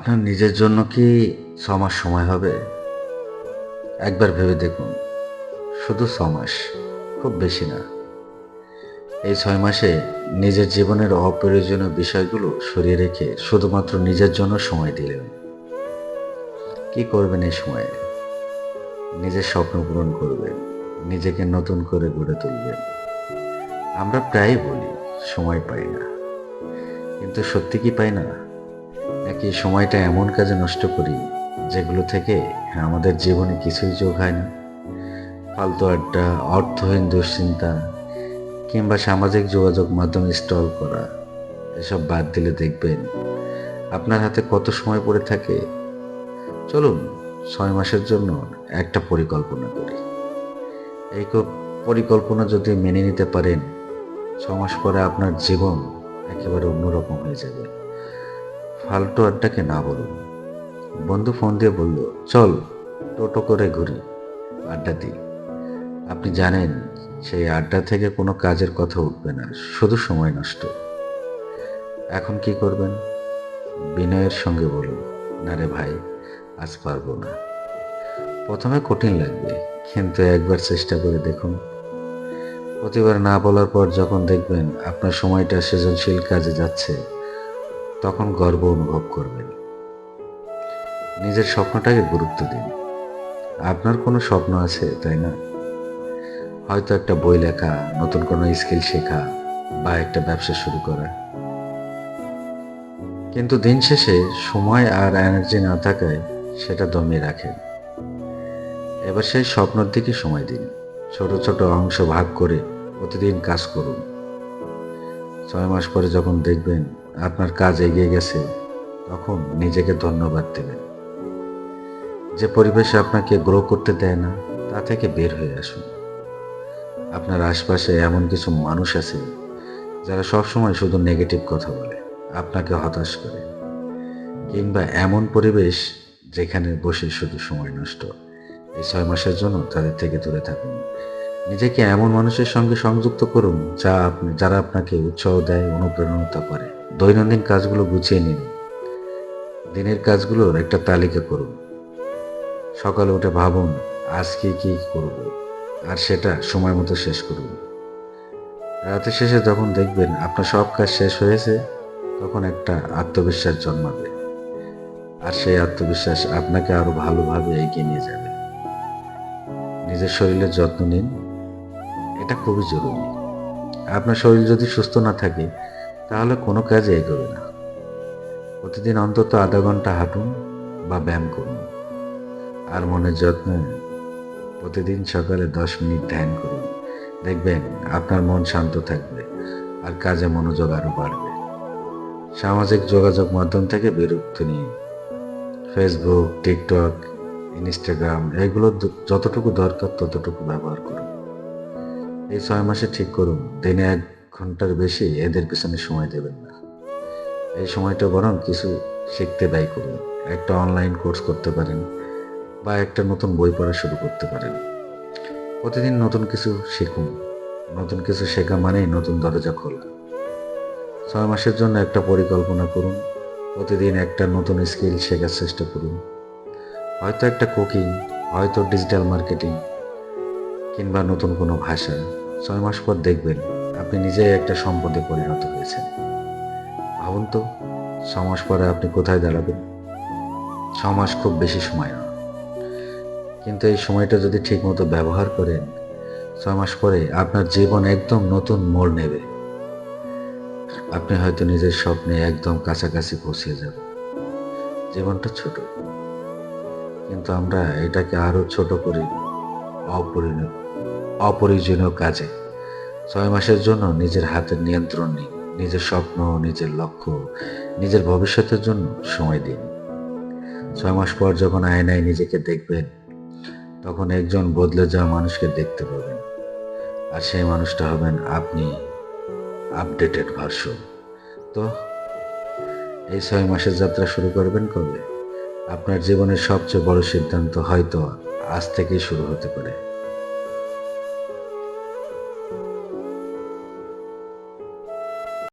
আপনার নিজের জন্য কি ছ মাস সময় হবে? একবার ভেবে দেখুন। শুধু ছ মাস খুব বেশি না। এই ছয় মাসে নিজের জীবনের অপ্রয়োজনীয় বিষয়গুলো সরিয়ে রেখে শুধুমাত্র নিজের জন্য সময় দিলেন। কি করবেন এই সময়ে? নিজের স্বপ্ন পূরণ করবেন, নিজেকে নতুন করে গড়ে তুলবেন। আমরা প্রায়ই বলি, সময় পাই না। কিন্তু সত্যি কি পাই না? নাকি সময়টা এমন কাজে নষ্ট করি, যেগুলো থেকে আমাদের জীবনে কিছুই যোগ হয় না। ফালতু আড্ডা, অর্থহীন দুশ্চিন্তা, কিংবা সামাজিক যোগাযোগ মাধ্যম স্টল করা, এসব বাদ দিলে দেখবেন আপনার হাতে কত সময় পড়ে থাকে। চলুন, ছয় মাসের জন্য একটা পরিকল্পনা করি। এই পরিকল্পনা যদি মেনে নিতে পারেন ছ মাস পরে আপনার জীবন একেবারে অন্যরকম হয়ে যাবে। ফালতু আড্ডাকে না বলুন। বন্ধু ফোন দিয়ে বলল, চল, টোটো করে ঘুরি, আড্ডা দিই। আপনি জানেন, সেই আড্ডা থেকে কোনো কাজের কথা উঠবে না, শুধু সময় নষ্ট। এখন কি করবেন? বিনয়ের সঙ্গে বলুন, না রে ভাই, আজ পারব না। প্রথমে কঠিন লাগবে, কিন্তু একবার চেষ্টা করে দেখুন। প্রতিবার না বলার পর যখন দেখবেন আপনার সময়টা সৃজনশীল কাজে যাচ্ছে তখন গর্ব অনুভব করবেন। নিজের স্বপ্নটাকে গুরুত্ব দিন। আপনার কোনো স্বপ্ন আছে, তাই না? হয়তো একটা বই লেখা, নতুন কোনো স্কিল শেখা, বা একটা ব্যবসা শুরু করা। কিন্তু দিন শেষে সময় আর এনার্জি না থাকায় সেটা দমিয়ে রাখেন। এবার সেই স্বপ্নের দিকে সময় দিন। ছোট ছোট অংশ ভাগ করে প্রতিদিন কাজ করুন। ছয় মাস পরে যখন দেখবেন আপনার কাজ এগিয়ে গেছে, তখন নিজেকে ধন্যবাদ দেবেন। যে পরিবেশে আপনাকে গ্রো করতে দেয় না, তা থেকে বের হয়ে আসুন। আপনার আশপাশে এমন কিছু মানুষ আছে, যারা সবসময় শুধু নেগেটিভ কথা বলে, আপনাকে হতাশ করে। কিংবা এমন পরিবেশ যেখানে বসে শুধু সময় নষ্ট, এই ছয় মাসের জন্য তাদের থেকে দূরে থাকুন। নিজেকে এমন মানুষের সঙ্গে সংযুক্ত করুন যা আপনি যারা আপনাকে উৎসাহ দেয় অনুপ্রেরণা করে। দৈনন্দিন কাজগুলো গুছিয়ে নিন। দিনের কাজগুলোর একটা তালিকা করুন। সকালে উঠে ভাবুন, আজকে কি করব? আর সেটা সময় মতো শেষ করুন। রাতের শেষে যখন দেখবেন আপনার সব কাজ শেষ হয়েছে, তখন একটা আত্মবিশ্বাস জন্মাবে। আর সেই আত্মবিশ্বাস আপনাকে আরও ভালোভাবে এগিয়ে নিয়ে যাবে। নিজের শরীরের যত্ন নিন। এটা খুবই জরুরি। আপনার শরীর যদি সুস্থ না থাকে, তাহলে কোনো কাজে এগোবে না। প্রতিদিন অন্তত আধা ঘণ্টা হাঁটুন বা ব্যায়াম করুন। আর মনের যত্ন প্রতিদিন সকালে দশ মিনিট ধ্যান করুন। দেখবেন আপনার মন শান্ত থাকবে আর কাজে মনোযোগ আরও বাড়বে। সামাজিক যোগাযোগ মাধ্যম থেকে বিরক্তি নিন। ফেসবুক টিকটক ইনস্টাগ্রাম এগুলো যতটুকু দরকার ততটুকু ব্যবহার করুন। এই ছয় মাসে ঠিক করুন, দিনে এক ঘণ্টার বেশি এদের পিছনে সময় দেবেন না। এই সময়টা বরং কিছু শিখতে ব্যয় করুন, একটা অনলাইন কোর্স করতে পারেন বা একটা নতুন বই পড়া শুরু করতে পারেন। প্রতিদিন নতুন কিছু শিখুন, নতুন কিছু শেখা মানেই নতুন দরজা খোলা। ছয় মাসের জন্য একটা পরিকল্পনা করুন, প্রতিদিন একটা নতুন স্কিল শেখার চেষ্টা করুন। হয়তো একটা কুকিং হয়তো ডিজিটাল মার্কেটিং কিংবা নতুন কোনো ভাষা। ছয় মাস পর দেখবেন আপনি নিজেই একটা সম্পদে পরিণত হয়েছেন। ভাবুন তো, ছ মাস পরে আপনি কোথায় দাঁড়াবেন? ছ মাস খুব বেশি সময় না কিন্তু এই সময়টা যদি ঠিকমতো ব্যবহার করেন, ছয় মাস পরে আপনার জীবন একদম নতুন মোড় নেবে। আপনি হয়তো নিজের স্বপ্নে একদম কাছাকাছি পৌঁছে যাবেন। জীবনটা ছোট। কিন্তু আমরা এটাকে আরও ছোট করি, অপরিণত। অপরিজনীয় কাজে। ছয় মাসের জন্য নিজের হাতের নিয়ন্ত্রণ নিন, নিজের স্বপ্ন, নিজের লক্ষ্য, নিজের ভবিষ্যতের জন্য সময় দিন। ছয় মাস পর যখন আয়নায় নিজেকে দেখবেন, তখন একজন বদলে যাওয়া মানুষকে দেখতে পাবেন। আর সেই মানুষটা হবেন আপনি, আপডেটেড ভার্সন। তো, এই ছয় মাসের যাত্রা শুরু করবেন কবে? আপনার জীবনের সবচেয়ে বড় সিদ্ধান্ত হয়তো আজ থেকেই শুরু হতে পারে।